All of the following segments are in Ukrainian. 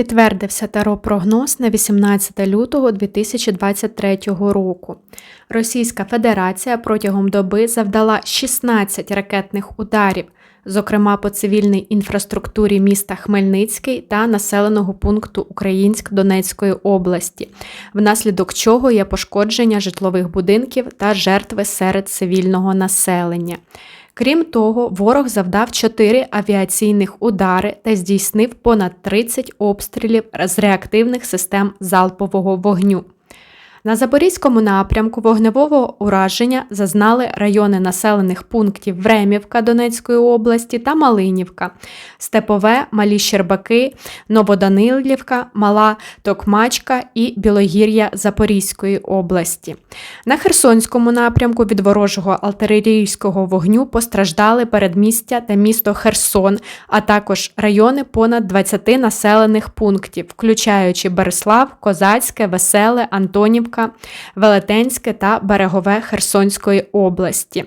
Підтвердився таро-прогноз на 18 лютого 2023 року. Російська Федерація протягом доби завдала 16 ракетних ударів, зокрема по цивільній інфраструктурі міста Хмельницький та населеного пункту Українськ Донецької області, внаслідок чого є пошкодження житлових будинків та жертви серед цивільного населення. Крім того, ворог завдав 4 авіаційних удари та здійснив понад 30 обстрілів з реактивних систем залпового вогню. На Запорізькому напрямку вогневого ураження зазнали райони населених пунктів Времівка Донецької області та Малинівка, Степове, Малі Щербаки, Новоданилівка, Мала Токмачка і Білогір'я Запорізької області. На Херсонському напрямку від ворожого артилерійського вогню постраждали передмістя та місто Херсон, а також райони понад 20 населених пунктів, включаючи Береслав, Козацьке, Веселе, Антонівка, Велетенське та Берегове Херсонської області.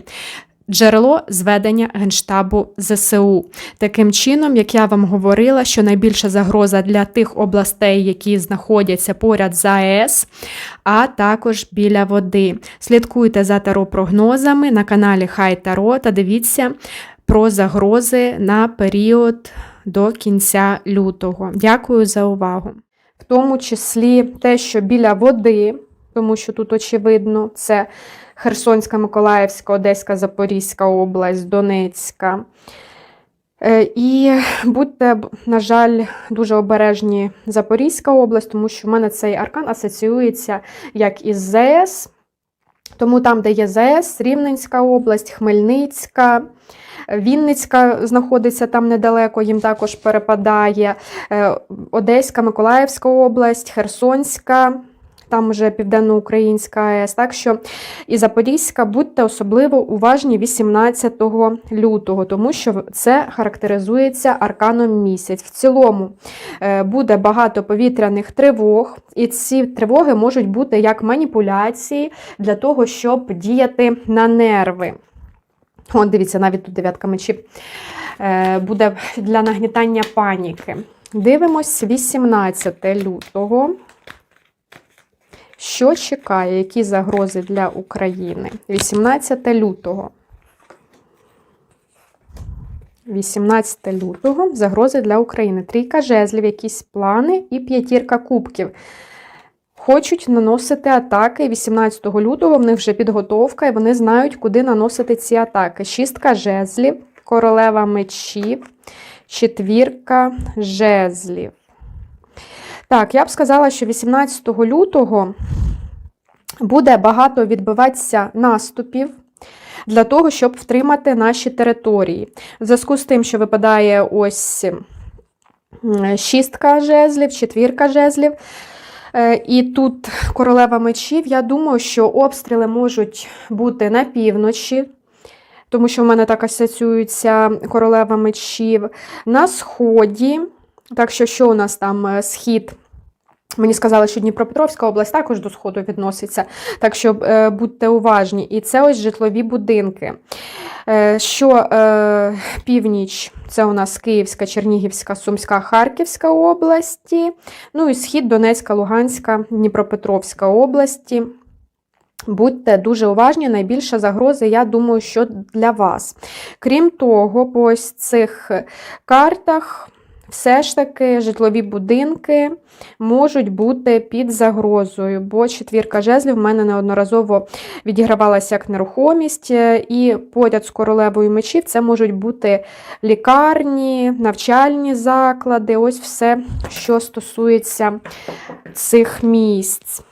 Джерело зведення Генштабу ЗСУ. Таким чином, як я вам говорила, що найбільша загроза для тих областей, які знаходяться поряд з АЕС, а також біля води. Слідкуйте за таро-прогнозами на каналі Хай Таро та дивіться про загрози на період до кінця лютого. Дякую за увагу. В тому числі те, що біля води, тому що тут очевидно, це Херсонська, Миколаївська, Одеська, Запорізька область, Донецька. Е, І будьте, на жаль, дуже обережні Запорізька область, тому що в мене цей аркан асоціюється як із ЗС. Тому там, де є ЗС, Рівненська область, Хмельницька, Вінницька знаходиться там недалеко, їм також перепадає. Е, Одеська, Миколаївська область, Херсонська там вже Південноукраїнська АЕС. Так що і Запорізька, будьте особливо уважні 18 лютого, тому що це характеризується арканом місяць. В цілому е, буде багато повітряних тривог, і ці тривоги можуть бути як маніпуляції для того, щоб діяти на нерви. От, дивіться, навіть тут дев'ятка мечів е, буде для нагнітання паніки. Дивимось 18 лютого. Що чекає, які загрози для України? 18 лютого. 18 лютого загрози для України. Трійка жезлів, якісь плани і п'ятірка кубків. Хочуть наносити атаки 18 лютого, в них вже підготовка, і вони знають, куди наносити ці атаки. Шістка жезлів, королева мечів, четвірка жезлів. Так, я б сказала, що 18 лютого буде багато відбиватися наступів для того, щоб втримати наші території. В зв'язку з тим, що випадає ось шістка жезлів, четвірка жезлів. Е, і тут королева мечів, я думаю, що обстріли можуть бути на півночі, тому що в мене так асоціюється королева мечів, на сході. Так що, що у нас там е, схід? Мені сказали, що Дніпропетровська область також до сходу відноситься, так що е, будьте уважні. І це ось житлові будинки. Е, що е, північ це у нас Київська, Чернігівська, Сумська, Харківська області. Ну і схід Донецька, Луганська, Дніпропетровська області. Будьте дуже уважні, найбільша загроза, я думаю, що для вас. Крім того, по ось цих картах все ж таки житлові будинки можуть бути під загрозою, бо четвірка жезлів в мене неодноразово відігравалася як нерухомість, і поряд з королевою мечів це можуть бути лікарні, навчальні заклади, ось все, що стосується цих місць.